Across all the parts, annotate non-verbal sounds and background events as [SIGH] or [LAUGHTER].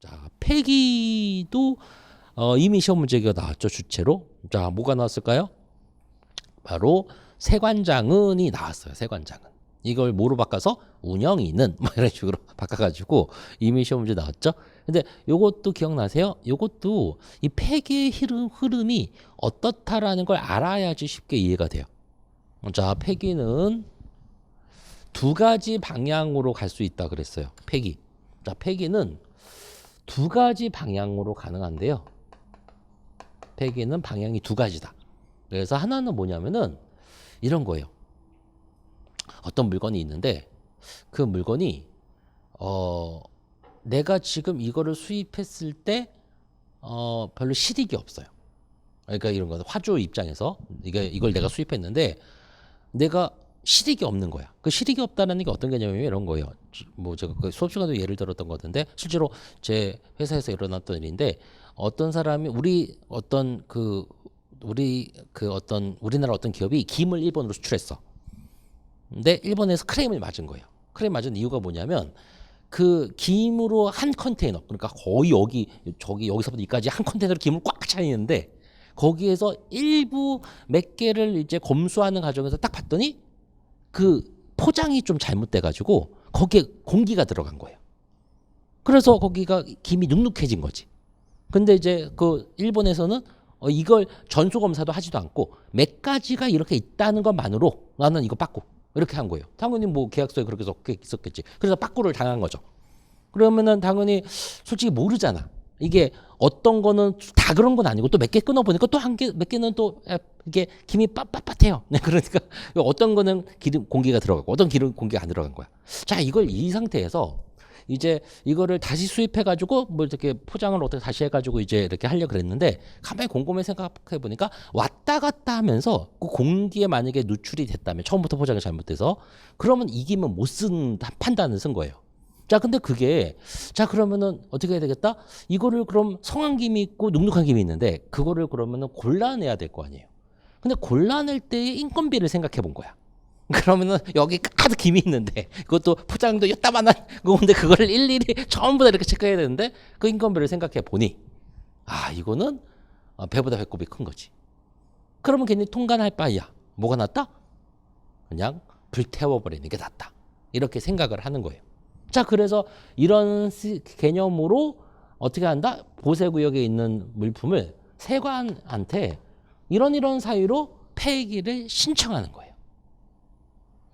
자, 폐기도 어, 이미 시험 문제가 나왔죠 주체로. 자, 뭐가 나왔을까요? 바로 세관장은이 나왔어요. 세관장은. 이걸 뭐로 바꿔서 운영이는 막 이런 식으로 [LAUGHS] 바꿔가지고 이미 시험 문제 나왔죠. 근데 요것도 기억나세요? 요것도 이 폐기의 흐름, 흐름이 어떻다라는 걸 알아야지 쉽게 이해가 돼요. 자, 폐기는 두 가지 방향으로 갈 수 있다 그랬어요. 폐기. 자, 폐기는 두 가지 방향으로 가능한데요. 폐기는 방향이 두 가지다. 그래서 하나는 뭐냐면은 이런 거예요. 어떤 물건이 있는데 그 물건이 어 내가 지금 이거를 수입했을 때 어 별로 실익이 없어요. 그러니까 이런 거 화주 입장에서 이게 이걸 내가 수입했는데 내가 실익이 없는 거야. 그 실익이 없다는 게 어떤 개념이면 이런 거예요. 뭐 제가 그 수업 시간에도 예를 들었던 거 같은데 실제로 제 회사에서 일어났던 일인데 어떤 사람이 우리 어떤 그 우리 그 어떤 우리나라 어떤 기업이 김을 일본으로 수출했어. 근데 일본에서 크레임을 맞은 거예요. 크레임 맞은 이유가 뭐냐면 그 김으로 한 컨테이너 그러니까 거의 여기 저기 여기서부터 여기까지 한 컨테이너로 김을 꽉 차 있는데 거기에서 일부 몇 개를 이제 검수하는 과정에서 딱 봤더니 그 포장이 좀 잘못돼 가지고 거기에 공기가 들어간 거예요. 그래서 거기가 김이 눅눅해진 거지. 근데 이제 그 일본에서는 어 이걸 전수 검사도 하지도 않고 몇 가지가 이렇게 있다는 것만으로 나는 이거 빠꾸 이렇게 한 거예요. 당연히 뭐 계약서에 그렇게 적혀 있었겠지. 그래서 빠꾸를 당한 거죠. 그러면은 당연히 솔직히 모르잖아. 이게 어떤 거는 다 그런 건 아니고 또 몇 개 끊어 보니까 또 한 개 몇 개는 또 에, 이게 김이 빳빳해요. [LAUGHS] 네, 그러니까 어떤 거는 기름 공기가 들어가고 어떤 기름 공기가 안 들어간 거야. 자, 이걸 이 상태에서 이제 이거를 다시 수입해 가지고 뭐 이렇게 포장을 어떻게 다시 해 가지고 이제 이렇게 하려 그랬는데 가만히 곰곰이 생각해 보니까 왔다 갔다 하면서 그 공기에 만약에 누출이 됐다면 처음부터 포장이 잘못돼서 그러면 이 김은 못쓴 판단을 쓴 거예요. 자, 근데 그게 자 그러면은 어떻게 해야 되겠다? 이거를 그럼 성한 김이 있고 눅눅한 김이 있는데 그거를 그러면은 골라내야 될 거 아니에요. 근데 골라낼 때의 인건비를 생각해 본 거야. [LAUGHS] 그러면은 여기 가득 김이 있는데 그것도 포장도 이따만한 건데 그거를 일일이 전부 다 이렇게 체크해야 되는데 그 인건비를 생각해 보니 아 이거는 어, 배보다 배꼽이 큰 거지. 그러면 괜히 통관할 바야 뭐가 낫다? 그냥 불태워버리는 게 낫다. 이렇게 생각을 하는 거예요. 자 그래서 이런 시- 개념으로 어떻게 한다? 보세 구역에 있는 물품을 세관한테 이런 이런 사유로 폐기를 신청하는 거예요.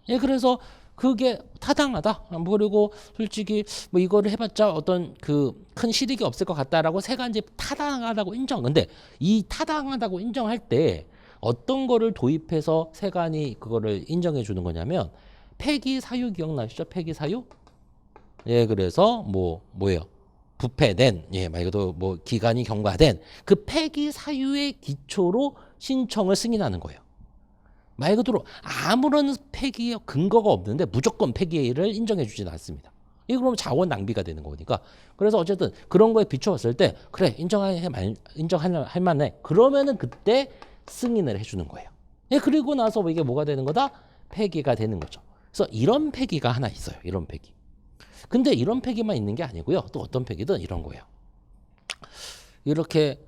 예, 그래서 그게 타당하다. 뭐 그리고 솔직히 뭐 이거를 해봤자 어떤 그 큰 실익이 없을 것 같다라고 세간지 타당하다고 인정. 근데 이 타당하다고 인정할 때 어떤 거를 도입해서 세간이 그거를 인정해 주는 거냐면 폐기 사유 기억나시죠? 폐기 사유? 예, 그래서 뭐 뭐예요? 부패된 예, 말 그대로 뭐 기간이 경과된 그 폐기 사유의 기초로 신청을 승인하는 거예요. 말 그대로 아무런 폐기 근거가 없는데 무조건 폐기를 인정해 주지는 않습니다. 이거 그러면 자원 낭비가 되는 거니까. 그래서 어쨌든 그런 거에 비춰봤을 때 그래 인정할 만 인정할 할 만해. 그러면은 그때 승인을 해주는 거예요. 예, 그리고 나서 이게 뭐가 되는 거다? 폐기가 되는 거죠. 그래서 이런 폐기가 하나 있어요. 이런 폐기. 근데 이런 폐기만 있는 게 아니고요. 또 어떤 폐기든 이런 거예요. 이렇게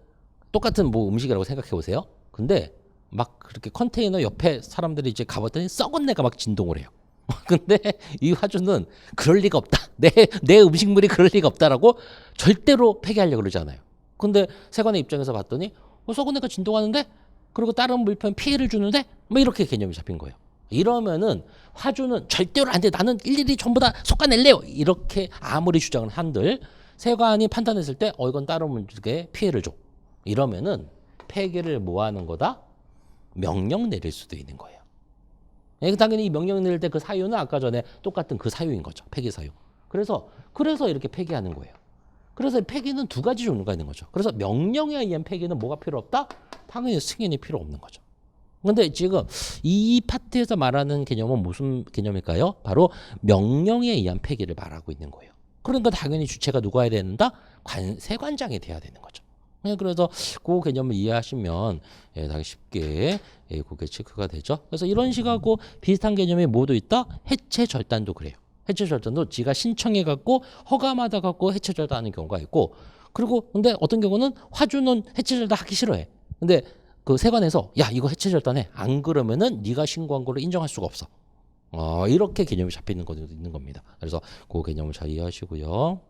똑같은 뭐 음식이라고 생각해 보세요. 근데 막 그렇게 컨테이너 옆에 사람들이 이제 가봤더니 썩은 내가 막 진동을 해요. [LAUGHS] 근데 이 화주는 그럴 리가 없다. 내, 내 음식물이 그럴 리가 없다라고 절대로 폐기하려고 그러잖아요. 근데 세관의 입장에서 봤더니 어, 썩은 애가 진동하는데 그리고 다른 물품 피해를 주는데 뭐 이렇게 개념이 잡힌 거예요. 이러면은 화주는 절대로 안 돼. 나는 일일이 전부 다 솎아낼래요. 이렇게 아무리 주장을 한들 세관이 판단했을 때 어 이건 다른 분에게 피해를 줘. 이러면은 폐기를 뭐 하는 거다? 명령 내릴 수도 있는 거예요. 예, 당연히 이 명령 내릴 때 그 사유는 아까 전에 똑같은 그 사유인 거죠. 폐기 사유. 그래서 그래서 이렇게 폐기하는 거예요. 그래서 폐기는 두 가지 종류가 있는 거죠. 그래서 명령에 의한 폐기는 뭐가 필요 없다? 당연히 승인이 필요 없는 거죠. 근데 지금 이 파트에서 말하는 개념은 무슨 개념일까요? 바로 명령에 의한 폐기를 말하고 있는 거예요. 그러니까 당연히 주체가 누가 해야 되는다? 관, 세관장이 돼야 되는 거죠. 네, 그래서 그 개념을 이해하시면 예, 당연히 쉽게 예, 그게 체크가 되죠. 그래서 이런 식하고 비슷한 개념이 모두 있다. 해체 절단도 그래요. 해체 절단도 지가 신청해 갖고 허가받아 갖고 해체 절단하는 경우가 있고 그리고 근데 어떤 경우는 화주는 해체 절단 하기 싫어해. 근데 그 세관에서 야 이거 해체 절단해 안 그러면은 네가 신고한 걸로 인정할 수가 없어. 어, 이렇게 개념이 잡히는 것도 있는 겁니다. 그래서 그 개념을 잘 이해하시고요.